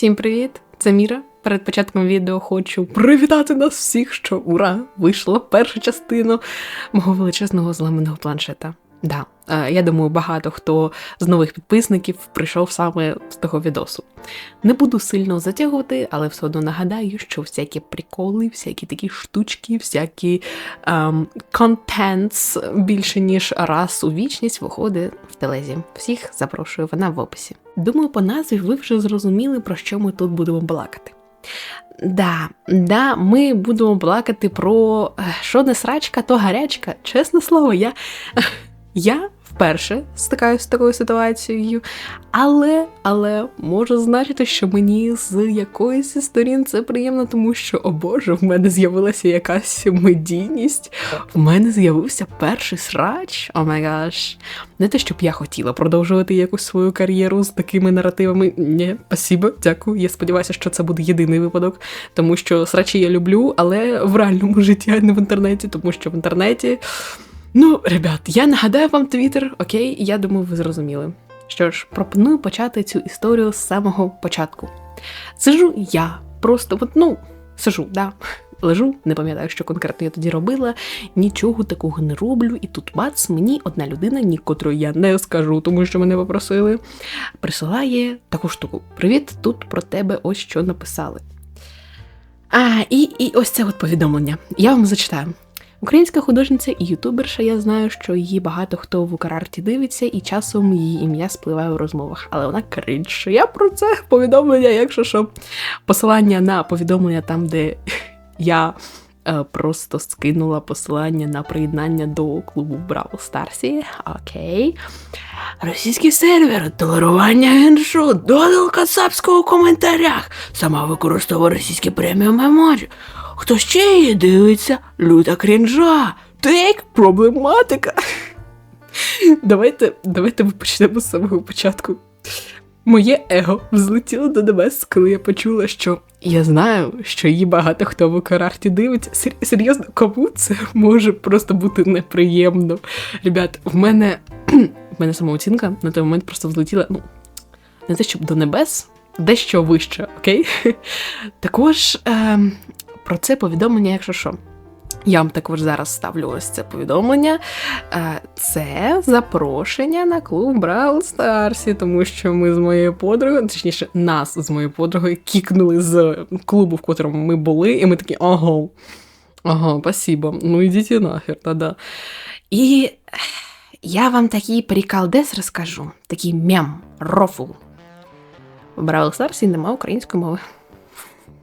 Всім привіт! Це Міра. Перед початком відео хочу привітати нас всіх, що ура! Вийшла перша частина мого величезного зламаного планшета. Да, е, я думаю, багато хто з нових підписників прийшов саме з того відосу. Не буду сильно затягувати, але все одно нагадаю, що всякі приколи, всякі такі штучки, всякі ем, більше ніж раз у вічність виходить в телезі. Всіх запрошую, вона в описі. Думаю, по назві ви вже зрозуміли, про що ми тут будемо балакати. Да, да, ми будемо балакати про е, що не срачка, то гарячка. Чесне слово, я. Я вперше стикаюся з такою ситуацією, але але може значити, що мені з якоїсь сторін це приємно, тому що, о Боже, в мене з'явилася якась медійність, в мене з'явився перший срач. О май гаш. Не те, щоб я хотіла продовжувати якусь свою кар'єру з такими наративами. Ні, спасибо, дякую. Я сподіваюся, що це буде єдиний випадок, тому що срачі я люблю, але в реальному житті, а не в інтернеті, тому що в інтернеті. Ну, ребят, я нагадаю вам твіттер, окей, я думаю, ви зрозуміли. Що ж, пропоную почати цю історію з самого початку. Сижу я, просто от, ну, сижу, да, лежу, не пам'ятаю, що конкретно я тоді робила, нічого такого не роблю, і тут бац, мені одна людина, ні котрої я не скажу, тому що мене попросили, присилає таку штуку. Привіт, тут про тебе ось що написали. А, і, і ось це от повідомлення. Я вам зачитаю. Українська художниця і ютуберша, я знаю, що її багато хто в Украрті дивиться, і часом її ім'я спливає у розмовах, але вона кринж. Я про це повідомлення, якщо що, посилання на повідомлення там, де я е, просто скинула посилання на приєднання до клубу Браво Старсі. Окей. Російський сервер, толерування геншу, додал кацапського у коментарях. Сама використовує російські преміум емоджі. Хто ще її дивиться? Люта крінжа. Тейк проблематика. Давайте давайте ми почнемо з самого початку. Моє его взлетіло до небес, коли я почула, що я знаю, що її багато хто в карарті дивиться. Серйозно, кому це може просто бути неприємно. Ребят, в мене в мене самооцінка на той момент просто взлетіла, ну, не те, щоб до небес, дещо вище, окей? Також е, про це повідомлення, якщо що. Я вам також зараз ставлю ось це повідомлення. Е, це запрошення на клуб Бравл Старсі, тому що ми з моєю подругою, точніше, нас з моєю подругою кікнули з клубу, в котрому ми були, і ми такі ага, ага, спасибо, ну ідіть нахер, та-да. І я вам такий приколдес розкажу, такий мем, рофл. В Бравл Старсі немає української мови.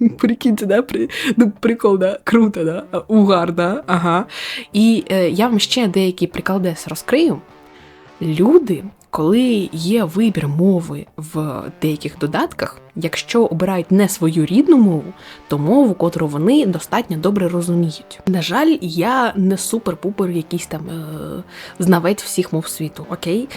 Прикиньте, да? При... Ну, прикол, да? Круто, да? Угар, да? Ага. І е, я вам ще деякий прикол розкрию. Люди, коли є вибір мови в деяких додатках, якщо обирають не свою рідну мову, то мову, котру вони достатньо добре розуміють. На жаль, я не супер-пупер якийсь там е- знавець всіх мов світу, окей?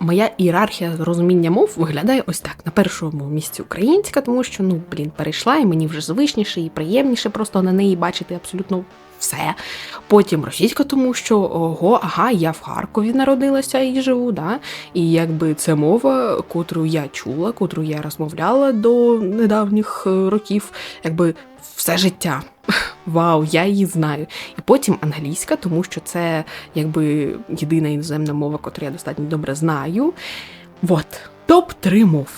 Моя ієрархія розуміння мов виглядає ось так: на першому місці українська, тому що ну блін перейшла, і мені вже звичніше і приємніше просто на неї бачити абсолютно все. Потім російська, тому що ого, ага, я в Харкові народилася і живу. да? І якби це мова, котру я чула, котру я розмовляла до недавніх е, років, якби все життя. Вау, я її знаю. І потім англійська, тому що це якби єдина іноземна мова, яку я достатньо добре знаю. Вот, топ-3 мов.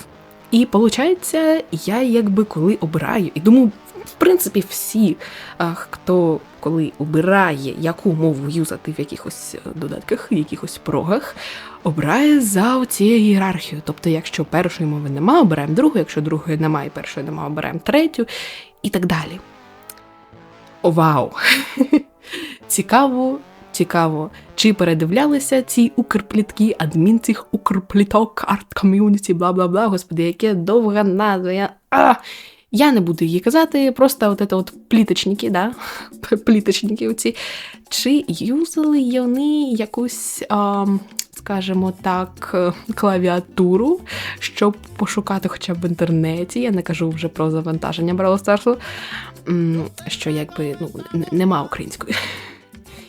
І виходить, я якби коли обираю, і думаю, в принципі, всі, хто коли обирає, яку мову юзати в якихось е, додатках, в якихось прогах, обирає за цією ієрархією. Тобто, якщо першої мови немає, обираємо другу, якщо другої немає, першої немає, обираємо третю і так далі. Вау! Цікаво, цікаво, чи передивлялися ці укрплітки, адмін цих укрпліток, арт-ком'юніті, бла бла бла. Господи, яке довга назва. Я... А! Я не буду її казати, просто от, от пліточники, да? пліточники оці. Чи юзали вони якусь, а, скажімо так, клавіатуру, щоб пошукати хоча б в інтернеті. Я не кажу вже про завантаження Stars, що якби ну, нема української.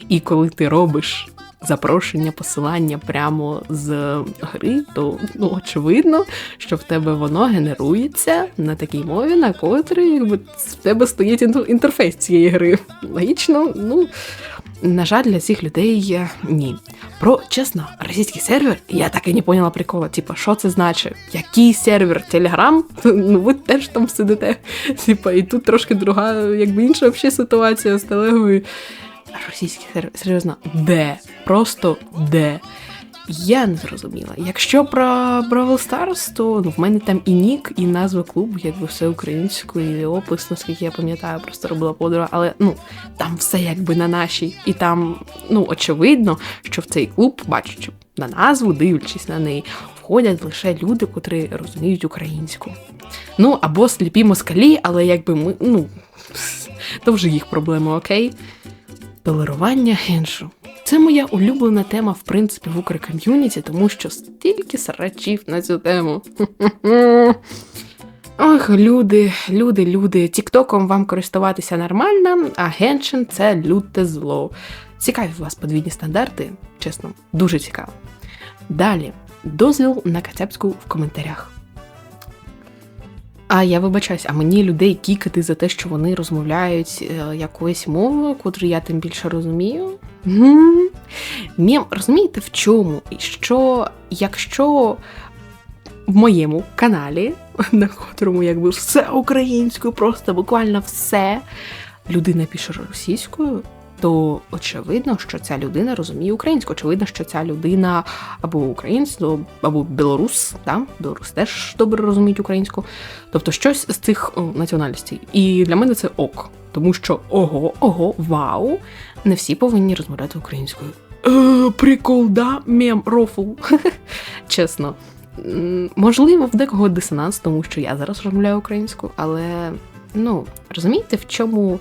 І коли ти робиш запрошення, посилання прямо з гри, то ну, очевидно, що в тебе воно генерується на такій мові, на котрій якби в тебе стоїть інтерфейс цієї гри. Логічно, ну. На жаль, для цих людей ні. Про чесно, російський сервер, я так і не поняла прикола. Типа, що це значить? Який сервер? Телеграм? Ну ви теж там сидите. Типа, і тут трошки друга, якби інша взагалі ситуація з телегою. Російський сервер, серйозно, де? Просто де? Я не зрозуміла. Якщо про Brawl Stars, то ну, в мене там і нік, і назва клубу, якби все українською, і опис, наскільки я пам'ятаю, просто робила подруга, але ну там все якби на нашій. І там, ну, очевидно, що в цей клуб, бачачи на назву, дивлячись на неї, входять лише люди, котрі розуміють українську. Ну, або сліпі москалі, але якби ми, ну, то вже їх проблема, окей? Толерування іншу. Це моя улюблена тема, в принципі, в Укрком'юніті, тому що стільки срачів на цю тему. Ох, люди, люди, люди. Тіктоком вам користуватися нормально, а геншин це люте зло. Цікаві у вас подвійні стандарти, чесно, дуже цікаво. Далі, дозвіл на кацепську в коментарях. А я вибачаюсь, а мені людей кікати за те, що вони розмовляють е, якоюсь мовою, котру я тим більше розумію. Мєм, розумієте, в чому? Що якщо в моєму каналі, на котрому якби все українською, просто буквально все, людина пише російською, то очевидно, що ця людина розуміє українську. Очевидно, що ця людина або українець, або білорус, да? білорус теж добре розуміють українську. Тобто щось з цих національностей. І для мене це ок. Тому що ого, ого, вау, не всі повинні розмовляти українською. Е, Прикол, да, мем, рофл. Чесно. Можливо, в декого дисонанс, тому що я зараз розмовляю українською, але ну розумієте, в чому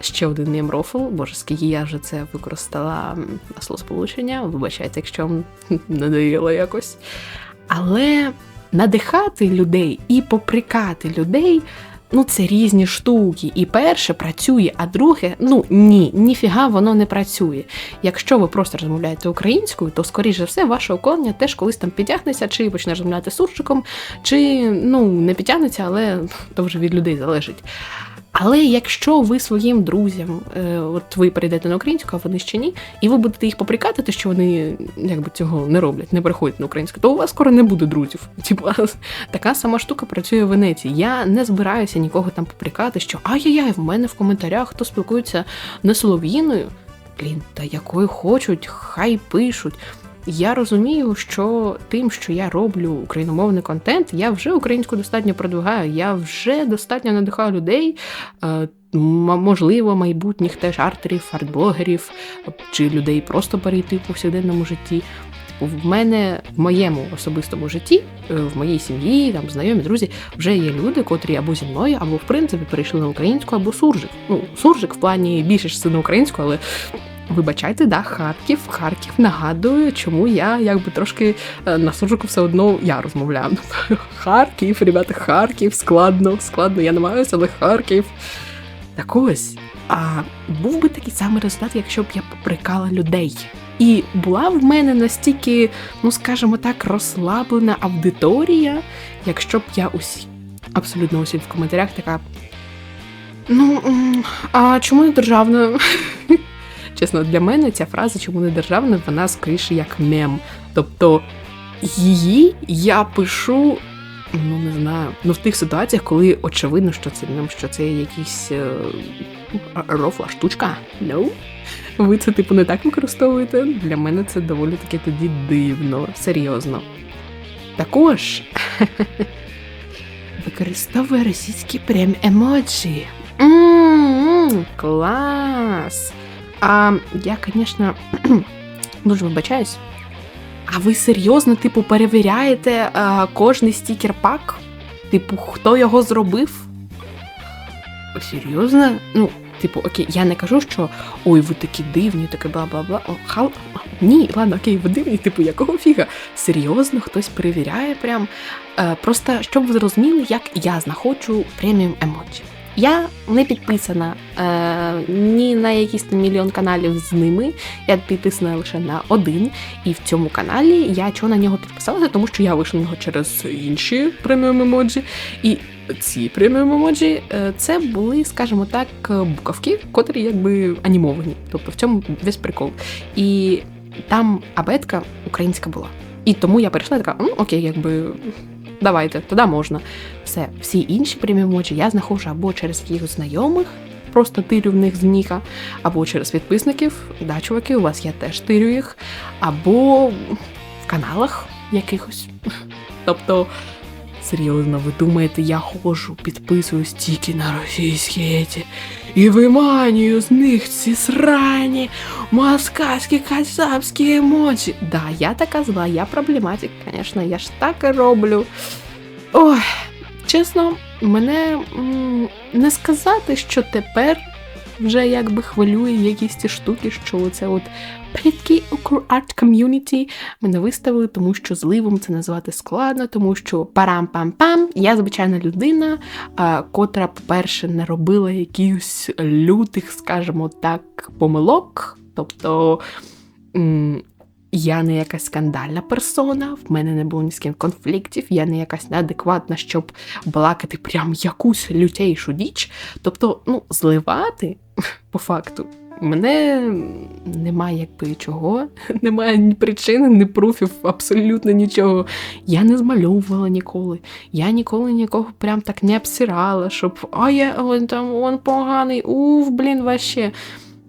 ще один мем рофл, боже, скільки я вже це використала словосполучення, вибачайте, якщо надоїло якось. Але надихати людей і поприкати людей Ну, це різні штуки. І перше працює, а друге, ну ні, ніфіга воно не працює. Якщо ви просто розмовляєте українською, то, скоріш за все, ваше околення теж колись там підтягнеться, чи почне розмовляти суржиком, чи ну не підтягнеться, але то вже від людей залежить. Але якщо ви своїм друзям, е, от ви перейдете на українську, а вони ще ні, і ви будете їх поприкати, що вони якби цього не роблять, не переходять на українську, то у вас скоро не буде друзів. Типу, така сама штука працює в Венеції. Я не збираюся нікого там поприкати, що ай-яй-яй, в мене в коментарях хто спілкується не солов'їною. Блін, та якою хочуть, хай пишуть. Я розумію, що тим, що я роблю україномовний контент, я вже українську достатньо продвигаю, я вже достатньо надихаю людей. Е, можливо, майбутніх теж артерів, артблогерів чи людей просто перейти в повсякденному житті. В мене в моєму особистому житті, е, в моїй сім'ї, там знайомі, друзі, вже є люди, котрі або зі мною, або в принципі перейшли на українську, або суржик. Ну, суржик в плані більше ж це на українську, але Вибачайте, да, Харків, Харків нагадує, чому я якби трошки е, на суржику все одно я розмовляю. Харків, ребята, Харків, складно, складно, я намагаюся, але Харків. Так ось. А був би такий самий результат, якщо б я поприкала людей. І була в мене настільки, ну скажімо так, розслаблена аудиторія, якщо б я усі, абсолютно усі в коментарях така. Ну, а чому не державною? Чесно, для мене ця фраза, чому не державна, вона скоріше як мем. Тобто її я пишу, ну не знаю, ну в тих ситуаціях, коли очевидно, що це мем, що це якийсь е, рофла штучка. No? Ви це типу не так використовуєте? Для мене це доволі таки тоді дивно, серйозно. Також використовує російські прям емоджі. Клас! А я, звісно, дуже вибачаюсь. А ви серйозно, типу, перевіряєте а, кожний стікер-пак? Типу, хто його зробив? Серйозно? Ну, типу, окей, я не кажу, що ой, ви такі дивні, таке бла бла бла. Хал... Ні, ладно, окей, ви дивні, типу, якого фіга? Серйозно, хтось перевіряє прям. Е, Просто щоб ви зрозуміли, як я знаходжу преміум емоджі. Я не підписана е, ні на там мільйон каналів з ними. Я підписана лише на один. І в цьому каналі я чого на нього підписалася, тому що я вийшла на нього через інші преміум емоджі. І ці преміум емоджі е, це були, скажімо так, буковки, котрі якби анімовані. Тобто в цьому весь прикол. І там абетка українська була. І тому я перейшла така, ну окей, якби давайте, тоді можна. Все, всі інші прямі мочі я знаходжу або через якихось знайомих, просто тирю в них з ніка, або через підписників. Да, чуваки, у вас я теж тирю їх, або в каналах якихось. Тобто. Серйозно, ви думаєте, я ходжу, підписуюсь тільки на російські еті і виманюю з них ці срані москальські казахські емоції. Да, я така зла, я проблематик, звісно, я ж так і роблю. Ой, чесно, мене не сказати, що тепер вже якби хвилює якісь ці штуки, що це от плітки арт ком'юніті мене виставили, тому що зливом це назвати складно, тому що парам-пам-пам, я звичайна людина, котра, по-перше, не робила якихось лютих, скажімо так, помилок. Тобто. Я не якась скандальна персона, в мене не було ні з ким конфліктів, я не якась неадекватна, щоб балакати прям якусь лютейшу діч. Тобто, ну, зливати по факту. Мене немає якби чого, немає ні причини, ні пруфів, абсолютно нічого. Я не змальовувала ніколи. Я ніколи нікого прям так не обсирала, щоб а я он там он поганий, уф, блін, ваще.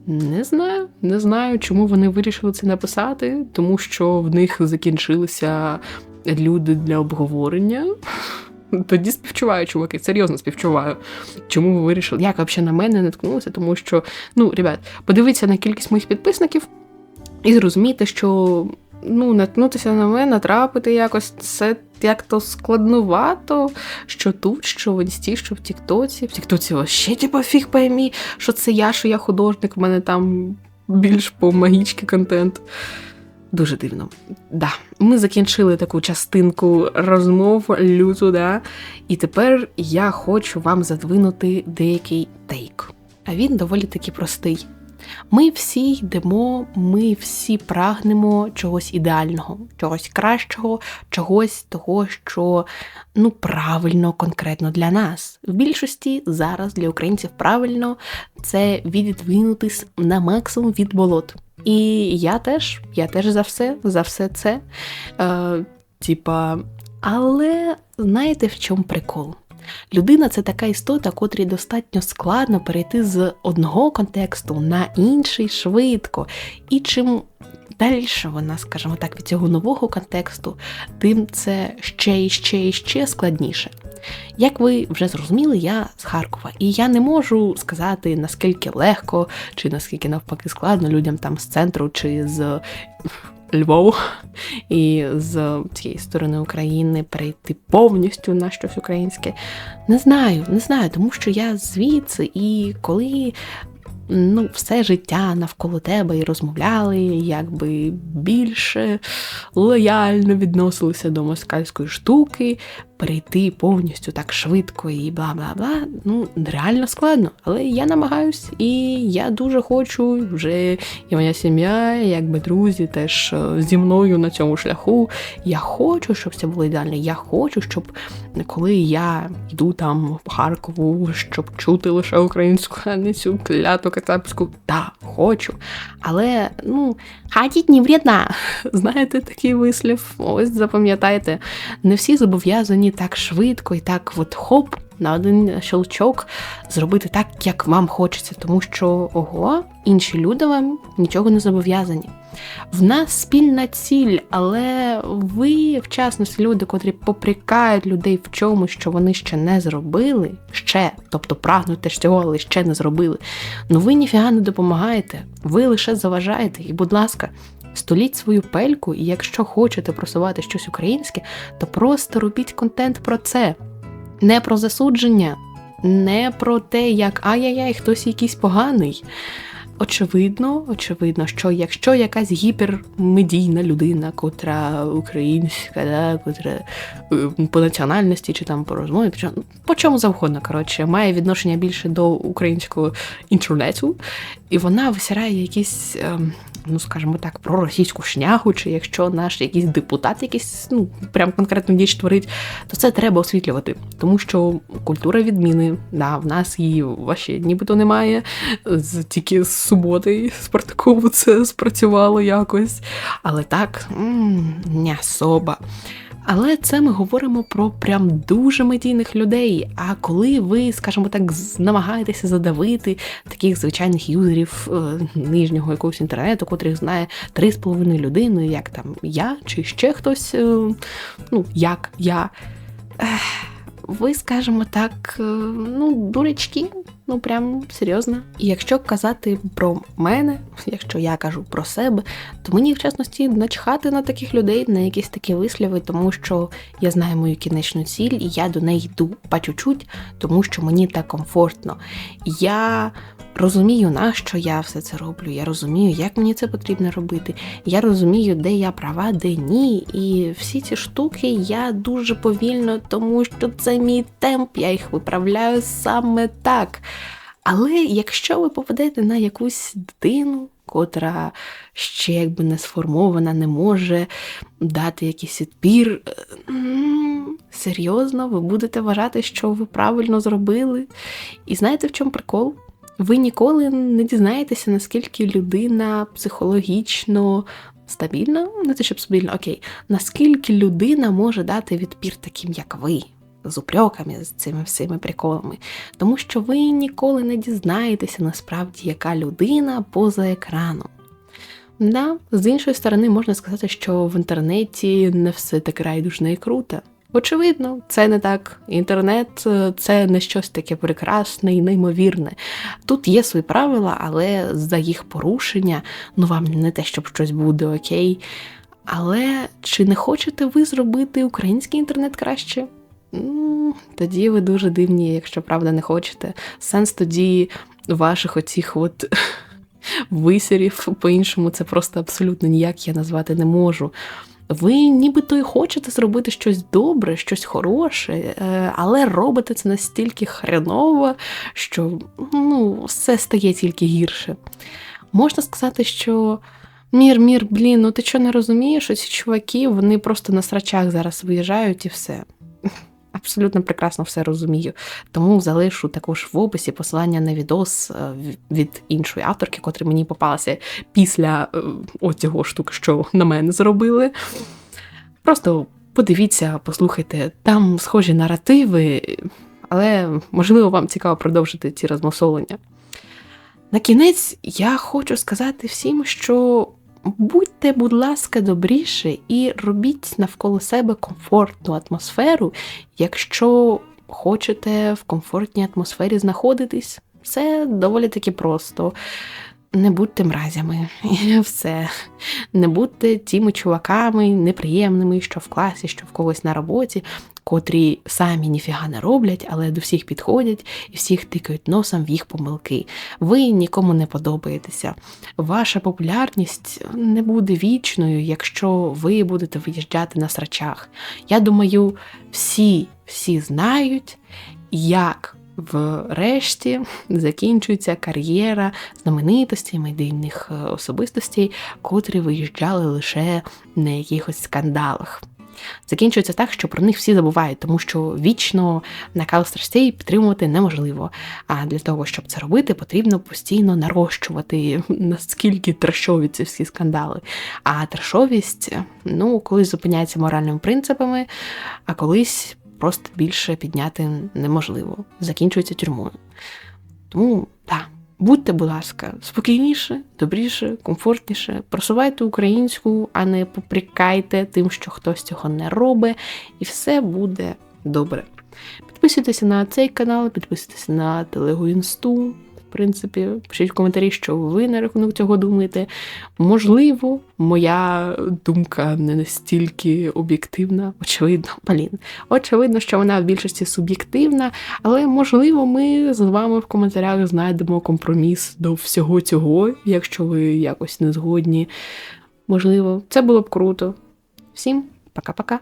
Не знаю, не знаю, чому вони вирішили це написати, тому що в них закінчилися люди для обговорення. Тоді співчуваю, чуваки, серйозно співчуваю. Чому ви вирішили? Як взагалі на мене не ткнулося? Тому що, ну, ребят, подивіться на кількість моїх підписників і зрозумійте, що ну, наткнутися на мене, натрапити якось це як то складнувато, що тут, що в інсті, що в Тіктоці. В Тіктоці ще типу, фіг поймі, що це я, що я художник, в мене там більш по магічки контент. Дуже дивно. Да, Ми закінчили таку частинку розмов люту, да? і тепер я хочу вам задвинути деякий тейк. А він доволі таки простий. Ми всі йдемо, ми всі прагнемо чогось ідеального, чогось кращого, чогось того, що ну правильно, конкретно для нас. В більшості зараз для українців правильно це віддвинутись на максимум від болот. І я теж, я теж за все, за все це. Е, Типа, але знаєте, в чому прикол? Людина це така істота, котрій достатньо складно перейти з одного контексту на інший швидко. І чим далі вона, скажімо так, від цього нового контексту, тим це ще і ще і ще складніше. Як ви вже зрозуміли, я з Харкова, і я не можу сказати, наскільки легко, чи наскільки навпаки складно людям там з центру чи з Львов і з цієї сторони України перейти повністю на щось українське. Не знаю, не знаю, тому що я звідси, і коли ну, все життя навколо тебе і розмовляли, якби більше лояльно відносилися до москальської штуки, перейти повністю так швидко і бла бла бла. Ну, реально складно. Але я намагаюсь, і я дуже хочу вже і моя сім'я, якби друзі, теж е, зі мною на цьому шляху. Я хочу, щоб це було ідеально. Я хочу, щоб коли я йду там по Харкову, щоб чути лише українську, а не цю кляту кацапську, да, хочу. Але ну, хатіть не вредна. Знаєте такий вислів? Ось запам'ятайте, не всі зобов'язані так швидко і так от хоп, на один щелчок зробити так, як вам хочеться, тому що ого, інші люди вам нічого не зобов'язані. В нас спільна ціль, але ви, в частності, люди, котрі попрікають людей в чомусь, що вони ще не зробили, ще, тобто прагнуть цього, але ще не зробили. Ну ви ніфіга не допомагаєте, ви лише заважаєте. І, будь ласка, Століть свою пельку, і якщо хочете просувати щось українське, то просто робіть контент про це. Не про засудження, не про те, як ай-яй-яй, хтось якийсь поганий. Очевидно, очевидно, що якщо якась гіпермедійна людина, котра українська, да, котра е, по національності чи там по розмові, по чому завгодно, коротше, має відношення більше до українського інтернету, і вона висирає якісь. Ем, ну скажімо так, про російську шнягу, чи якщо наш якийсь депутат, якийсь ну прям конкретну діч творить, то це треба освітлювати, тому що культура відміни, да, в нас її ваші нібито немає. Тільки з суботи Спартакову це спрацювало якось. Але так, не особа. Але це ми говоримо про прям дуже медійних людей. А коли ви, скажімо так, намагаєтеся задавити таких звичайних юзерів е, нижнього якогось інтернету, котрих знає 3,5 людини, як там я чи ще хтось, е, ну як я ви, скажімо так, е, ну, дуречки, ну прям серйозно. І якщо казати про мене, якщо я кажу про себе, то мені в чесності начхати на таких людей, на якісь такі висліви, тому що я знаю мою кінечну ціль, і я до неї йду по чуть-чуть, тому що мені так комфортно. Я розумію, на що я все це роблю. Я розумію, як мені це потрібно робити. Я розумію, де я права, де ні. І всі ці штуки я дуже повільно, тому що це мій темп, я їх виправляю саме так. Але якщо ви попадете на якусь дитину, котра ще якби не сформована, не може дати якийсь відпір, серйозно, ви будете вважати, що ви правильно зробили. І знаєте, в чому прикол? Ви ніколи не дізнаєтеся, наскільки людина психологічно стабільна, не те, щоб стабільна, окей, наскільки людина може дати відпір таким, як ви. З упреками, з цими всіми приколами, тому що ви ніколи не дізнаєтеся насправді, яка людина поза екраном. Да, З іншої сторони, можна сказати, що в інтернеті не все так райдужне і круто. Очевидно, це не так. Інтернет е, це не щось таке прекрасне і неймовірне. Тут є свої правила, але за їх порушення, ну вам не те, щоб щось буде окей. Але чи не хочете ви зробити український інтернет краще? Тоді ви дуже дивні, якщо правда не хочете. Сенс тоді ваших оцих от висірів, по-іншому, це просто абсолютно ніяк я назвати не можу. Ви нібито й хочете зробити щось добре, щось хороше, е, але робите це настільки хреново, що ну, все стає тільки гірше. Можна сказати, що мір, мір, блін, ну ти що не розумієш, Оці ці чуваки вони просто на срачах зараз виїжджають і все абсолютно прекрасно все розумію. Тому залишу також в описі посилання на відос е, від іншої авторки, котра мені попалася після е, оцього штуки, що на мене зробили. Просто подивіться, послухайте, там схожі наративи, але можливо вам цікаво продовжити ці розмосолення. На кінець я хочу сказати всім, що Будьте, будь ласка, добріше і робіть навколо себе комфортну атмосферу, якщо хочете в комфортній атмосфері знаходитись. Це доволі таки просто. Не будьте мразями, і все. Не будьте тими чуваками неприємними, що в класі, що в когось на роботі, котрі самі ніфіга не роблять, але до всіх підходять і всіх тикають носом в їх помилки. Ви нікому не подобаєтеся. Ваша популярність не буде вічною, якщо ви будете виїжджати на срачах. Я думаю, всі, всі знають, як. Врешті закінчується кар'єра знаменитостей, медійних е, особистостей, котрі виїжджали лише на якихось скандалах закінчується так, що про них всі забувають, тому що вічно накал страстей підтримувати неможливо. А для того, щоб це робити, потрібно постійно нарощувати наскільки трешові ці всі скандали. А трешовість, ну, колись зупиняється моральними принципами, а колись просто більше підняти неможливо. Закінчується тюрмою. Тому так. Будьте, будь ласка, спокійніше, добріше, комфортніше, просувайте українську, а не попрікайте тим, що хтось цього не робить, і все буде добре. Підписуйтеся на цей канал, підписуйтесь на телегу інсту, Принципі, пишіть в коментарі, що ви на рахунок цього думаєте. Можливо, моя думка не настільки об'єктивна, очевидно, блін. Очевидно, що вона в більшості суб'єктивна, але можливо, ми з вами в коментарях знайдемо компроміс до всього цього, якщо ви якось не згодні. Можливо, це було б круто. Всім пока-пока.